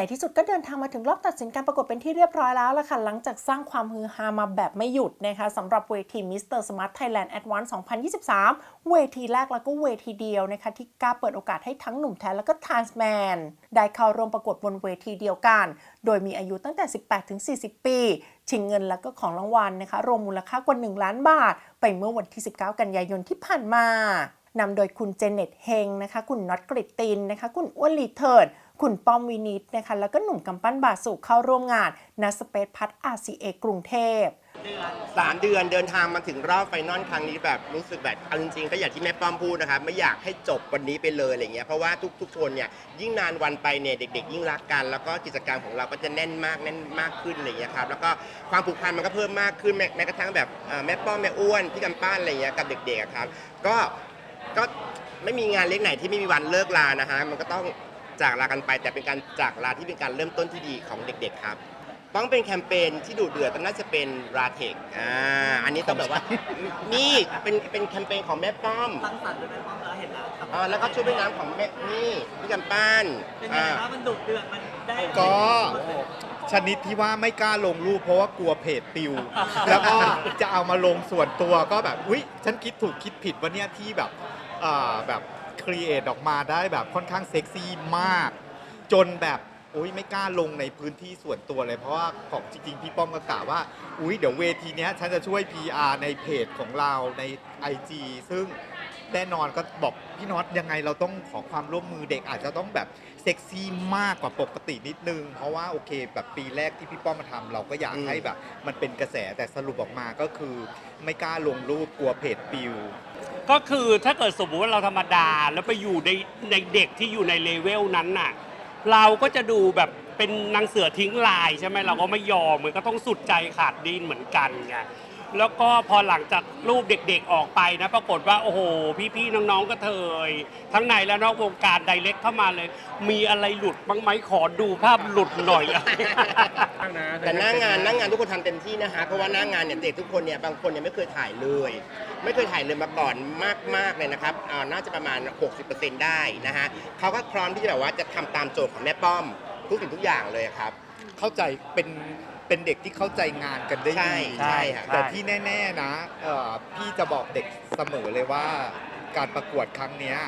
ในที่สุดก็เดินทางมาถึงรอบตัดสินการประกวดเป็นที่เรียบร้อยแล้วล่ะค่ะ หลังจากสร้างความฮือฮามาแบบไม่หยุดนะคะสำหรับเวที Mr. Smart Thailand Advance 2023 เวทีแรกแล้วก็เวทีเดียวนะคะ ที่กล้าเปิดโอกาสให้ทั้งหนุ่มแท้แล้วก็ทรานส์แมนได้เข้าร่วมประกวดบนเวทีเดียวกัน โดยมีอายุตั้งแต่ 18 ถึง 40 ปีชิงเงินแล้วก็ของรางวัลนะคะ รวมมูลค่ากว่า 1 ล้านบาท ไปเมื่อวันที่ 19 กันยายนที่ผ่านมานำโดยคุณเจเน็ตเฮงนะคะ คุณน็อตกริตตินนะคะ คุณอ้วนลีเทิร์ด คุณป้อมวินิตนะคะ แล้วก็หนุ่มกำปั้นบาสุเข้าร่วมงานณสเปซพัท RCA กรุงเทพสามเดือนเดินทางมาถึงรอบไฟนอลครั้งนี้แบบรู้สึกแบบเอาจริงๆก็อย่างที่แม่ป้อมพูดนะครับไม่อยากให้จบวันนี้ไปเลยอะไรเงี้ยเพราะว่าทุกๆคนเนี่ยยิ่งนานวันไปเนี่ยเด็ก ๆ ยิ่งรักกันแล้วก็กิจกรรมของเราก็จะแน่นมากแน่นมากขึ้นอะไรเงี้ยครับแล้วก็ความผูกพันมันก็เพิ่มมากขึ้นแม้แม้กระทั่งแบบแม่ป้อมแม่อ้วนพี่กำปั้นอะไรเงี้ยกับเด็กๆครับก็ก็ไม่มีงานเล็กไหนที่ไม่มีวันเลิกลานะฮะมันก็ต้อง จากลากันไป แต่เป็นการจากลาที่เป็นการเริ่มต้นที่ดีของเด็กๆครับ ต้องเป็นแคมเปญที่ดูเดือดน่าจะเป็นราเทคอ่าอันนี้ต้องแบบว่า นี่เป็นเป็นแคมเปญของแม่ป้อมตั้งสรรค์ด้วยแม่ป้อมแล้วเห็นแล้วครับอ่าแล้วก็ชุดว่ายน้ำของแม่นี่พี่กำปั้นเป็นไงอ่าครับมันดุเดือดมันได้ก็ ชนิดที่ว่าไม่กล้าลงรูปเพราะว่ากลัวเพจปิว แล้วก็จะเอามาลงส่วนตัวก็แบบอุ๊ย ฉันคิดถูกคิดผิดว่าเนี่ยที่แบบอ่าแบบ ครีเอทออกมาได้แบบค่อนข้างเซ็กซี่มาก จนแบบอุ้ยไม่กล้าลงในพื้นที่ส่วนตัวเลย เพราะว่าของจริง ๆ พี่ป้อมก็กล่าวว่า อุ้ยเดี๋ยวเวทีเนี้ยฉันจะช่วย PR ในเพจของเราใน IG ซึ่ง แน่นอนก็บอกพี่น็อตยังไงเราต้องขอความร่วมมือเด็กอาจจะต้องแบบเซ็กซี่มากกว่าปกตินิดนึง เพราะว่าโอเค แบบปีแรกที่พี่ป้อมมาทำเราก็อยากให้แบบ มันเป็นกระแสแต่สรุปออกมาก็คือไม่กล้าลงรูปกลัวเพจปิว ก็คือถ้าเกิดสมมติว่าเราธรรมดาแล้วไปอยู่ในในเด็กที่อยู่ในเลเวลนั้นน่ะ เราก็จะดูแบบเป็นนางเสือทิ้งลายใช่ไหมเราก็ไม่ยอมมันก็ต้องสุดใจขาดดินเหมือนกันไง แล้วก็พอหลังจากรูปเด็กๆออกไปนะ ปรากฏว่าโอ้โห พี่ๆน้องๆก็เทยทั้งในและนอกวงการไดเรกเข้ามาเลย มีอะไรหลุดบ้างไหมขอดูภาพหลุดหน่อย แต่หน้างานหน้างานทุกคนทำเต็มที่นะฮะเพราะว่าหน้างานเนี่ยเด็กทุกคนเนี่ยบางคนเนี่ยไม่เคยถ่ายเลย ไม่เคยถ่ายเลยมาก่อนมากๆเลยนะครับอ่าน่าจะประมาณ 60%ได้นะฮะเขาก็พร้อมที่จะแบบว่าจะทำตามโจทย์ของแม่ป้อมทุกสิ่งทุกอย่างเลยครับ เข้าใจเป็น เป็นเด็กที่เข้าใจงานกันได้ใช่ดีใช่ค่ะแต่ที่แน่ ๆนะเอ่อพี่จะบอกเด็กเสมอเลยว่า การประกวดครั้งเนี้ย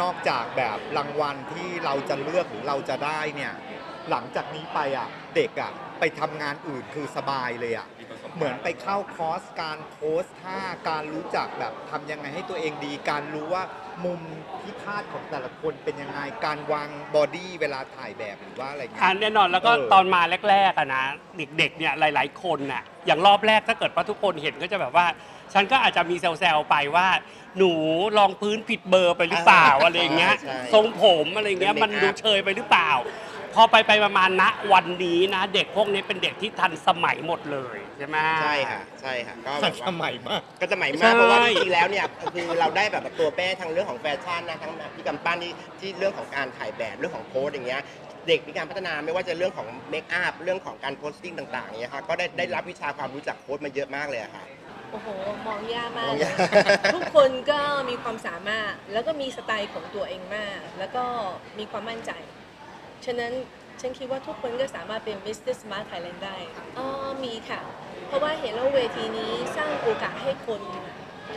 นอกจากแบบรางวัลที่เราจะเลือกหรือเราจะได้เนี่ย หลังจากนี้ไปอะเด็กอะไปทำงานอื่นคือสบายเลยอะ เหมือนไปเข้าคอร์สการโพสท่าการรู้จักแบบทำยังไงให้ตัวเองดี การรู้ว่ามุมที่คาดของแต่ละคนเป็นยังไง การวางบอดี้เวลาถ่ายแบบหรือว่าอะไรเงี้อะยแน่นอนแล้วก็เออตอนมาแรกๆอะนะเด็กๆเนี่ยหลายๆคนน่ะอย่างรอบแรกถ้าเกิดว่าทุกคนเห็นก็จะแบบว่า ฉันก็อาจจะมีแซวๆไปว่า หนูลองพื้นผิดเบอร์ไปหรือเปล่าอ่าอะไรอย่างเงี้ยใช่ทรงผมอะไรเงี้ยเป็นมัน make up ดูเชยไปหรือเปล่า พอไปไปๆมาๆณวันนี้นะ เด็กพวกนี้เป็นเด็กที่ทันสมัยหมดเลยใช่ไหม ใช่ค่ะ ใช่ค่ะ ก็แบทันบสว่ามัยมาก ก็สมัยใช่ มากเพราะว่าจริงๆแล้วเนี่ยคือเราได้แบบตัวแป้ทางเรื่องของแฟชั่นนะทั้งพี่กำปั้นที่ที่เรื่องของการถ่ายแบบเรื่องของโพสอย่างเงี้ยเด็กมีการพัฒนาไม่ว่าจะเรื่องของเมคอัพเรื่องของการโพสติ้งต่างๆอย่างเงี้ยค่ะก็ได้ได้รับวิชาความรู้จักโพสมาเยอะมากเลยอะค่ะ โอ้โห มองยากมามกองยาก ทุกคนก็มีความสามารถ แล้วก็มีสไตล์ของตัวเองมาก แล้วก็มีความมั่นใจ ฉะนั้นฉันคิดว่าทุกคนก็สามารถเป็น Mr. Smart Thailand ได้อ๋อมีค่ะ เพราะว่าเห็นว่าเวทีนี้สร้างโอกาสให้คน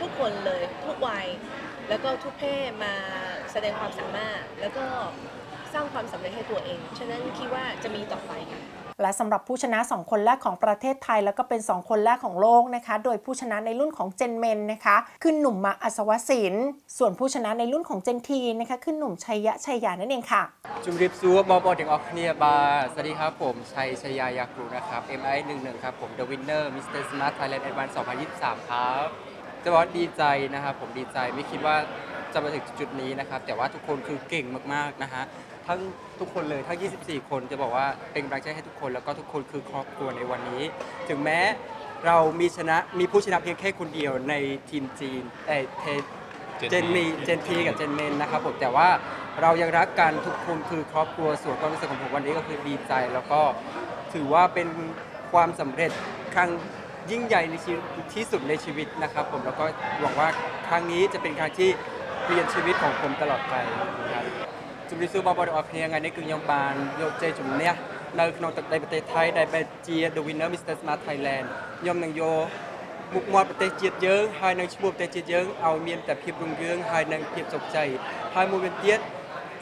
ทุกคนเลยทุกวัย แล้วก็ทุกเพศมาแสดงความสามารถ แล้วก็สร้างความสำเร็จให้ตัวเอง ฉะนั้นคิดว่าจะมีต่อไปค่ะ และสำหรับผู้ชนะ 2 คนแรกของประเทศไทย แล้วก็เป็น 2 คนแรกของโลกนะคะ โดยผู้ชนะในรุ่นของเจนเมนนะคะคือหนุ่มมาอัศวศิลป์ส่วนผู้ชนะในรุ่นของเจนทีนะคะคือหนุ่มชัยยะชัยยานั่นเองค่ะ จุมริบซูบอบอลถึงออกเนียบาสวัสดีครับผม ชัยชยายากูนะครับ MI 11ครับผม The Winner Mr. Smart Thailand Advance 2023 ครับจะบอกดีใจนะครับผมดีใจไม่คิดว่าจะมาถึงจุดนี้นะครับ แต่ว่าทุกคนคือเก่งมากๆนะฮะ ทั้งทุกคนเลยทั้ง 24 คนจะบอกว่าเป็นกำลังใจให้ทุกคนแล้วก็ทุกคนคือครอบครัวในวันนี้ ถึงแม้เรามีชนะมีผู้ชนะเพียงแค่คนเดียวในทีมจีนเอยเทเจนมีเจนพีกับเจนเมนนะครับผมแต่ว่าเรายังรักกันทุกคนคือครอบครัวส่วนความรู้สึกของผมวันนี้ก็คือดีใจ แล้วก็ถือว่าเป็นความสำเร็จครั้งยิ่งใหญ่ในชีวิตที่สุดในชีวิตนะครับ ผมแล้วก็หวังว่าครั้งนี้จะเป็นครั้งที่เปลี่ยนชีวิตของผมตลอดไปนะครับ ជំរាបសួរបងប្អូនទាំងអស់គ្នាថ្ងៃនេះគឺខ្ញុំបានយកជ័យជំនះនៅក្នុងទឹកដីប្រទេសថៃដែលបែបជា The Winner Mr Smart Thailand ខ្ញុំនឹងយកមុខមាត់ប្រទេសជាតិយើងហើយនឹងឈ្មោះប្រទេសជាតិយើងឲ្យមានតែភាពរុងរឿងហើយនឹងភាពជោគជ័យហើយមួយវិញទៀត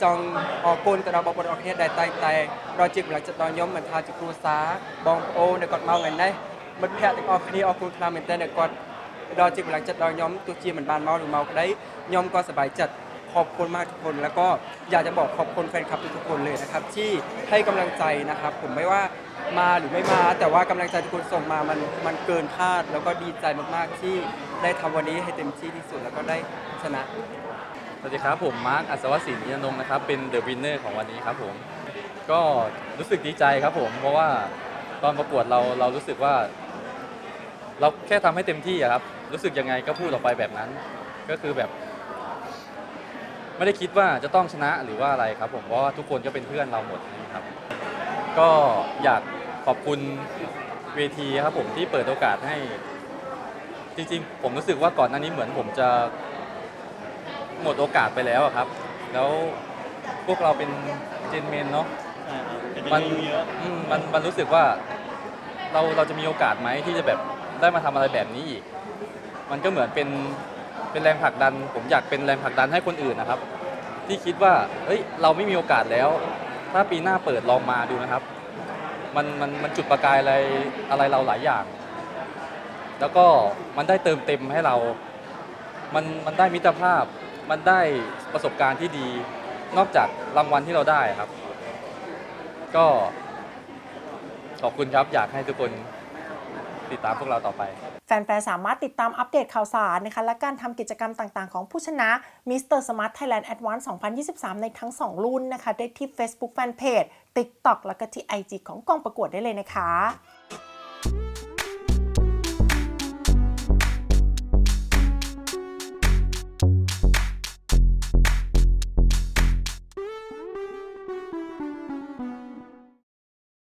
ចង់អរគុណទៅដល់បងប្អូនទាំងអស់គ្នាដែលតែងតែផ្ដល់ជាកម្លាំងចិត្តដល់ខ្ញុំមិនថាជាគ្រួសារបងប្អូនដែលគាត់មកថ្ងៃនេះមិត្តភ័ក្តិទាំងអស់គ្នាអរគុណខ្លាំងមែនទែនដែលគាត់ផ្ដល់ជាកម្លាំងចិត្តដល់ខ្ញុំទោះជាមិនបានមកឬមកក្តីខ្ញុំក៏សប្បាយចិត្ត ขอบคุณมากทุกคน แล้วก็อยากจะบอกขอบคุณแฟนคลับทุกๆคนเลยนะครับ ที่ให้กำลังใจนะครับ ผมไม่ว่ามาหรือไม่มา แต่ว่ากำลังใจทุกคนส่งมามันมันเกินคาด แล้วก็ดีใจมากๆที่ได้ทำวันนี้ให้เต็มที่ที่สุดแล้วก็ได้ชนะ สวัสดีครับผมมาร์คอัศวศินอินทนงค์นะครับเป็นเดอะวินเนอร์ของวันนี้ครับผมก็รู้สึกดีใจครับผม เพราะว่าตอนประกวดเราเรารู้สึกว่า เราแค่ทำให้เต็มที่อะครับ รู้สึกยังไงก็พูดออกไปแบบนั้น ก็คือแบบ ไม่ได้คิดว่าจะต้องชนะหรือว่าอะไรครับ ผมเพราะว่าทุกคนก็เป็นเพื่อนเราหมดนะครับ ก็อยากขอบคุณเวทีครับผมที่เปิดโอกาสให้ จริงๆ ผมรู้สึกว่าก่อนหน้านี้เหมือนผมจะหมดโอกาสไปแล้วอะครับ แล้วพวกเราเป็นเจนเมนเนาะ ใช่ครับเป็นมันรีวิวเยอะอืมมันมันรู้สึกว่าเราเราจะมีโอกาสไหมที่จะแบบได้มาทำอะไรแบบนี้อีก มันก็เหมือนเป็น เป็นแรงผลักดัน ผมอยากเป็นแรงผลักดันให้คนอื่นนะครับ ที่คิดว่าเฮ้ยเราไม่มีโอกาสแล้ว ถ้าปีหน้าเปิดลองมาดูนะครับ มันมันมันจุดประกายอะไรอะไรเราหลายอย่าง แล้วก็มันได้เติมเต็มให้เรา มันมันได้มิตรภาพ มันได้ประสบการณ์ที่ดี นอกจากรางวัลที่เราได้ครับ ก็ขอบคุณครับอยากให้ทุกคน ติดตามพวกเราต่อไป แฟนๆ สามารถติดตามอัปเดตข่าวสารนะคะ และการทำกิจกรรมต่างๆ ของผู้ชนะ Mr. Smart Thailand Advance 2023 ในทั้ง 2 รุ่นนะคะ ได้ที่ Facebook Fanpage TikTok แล้วก็ที่ IG ของกองประกวดได้เลยนะคะ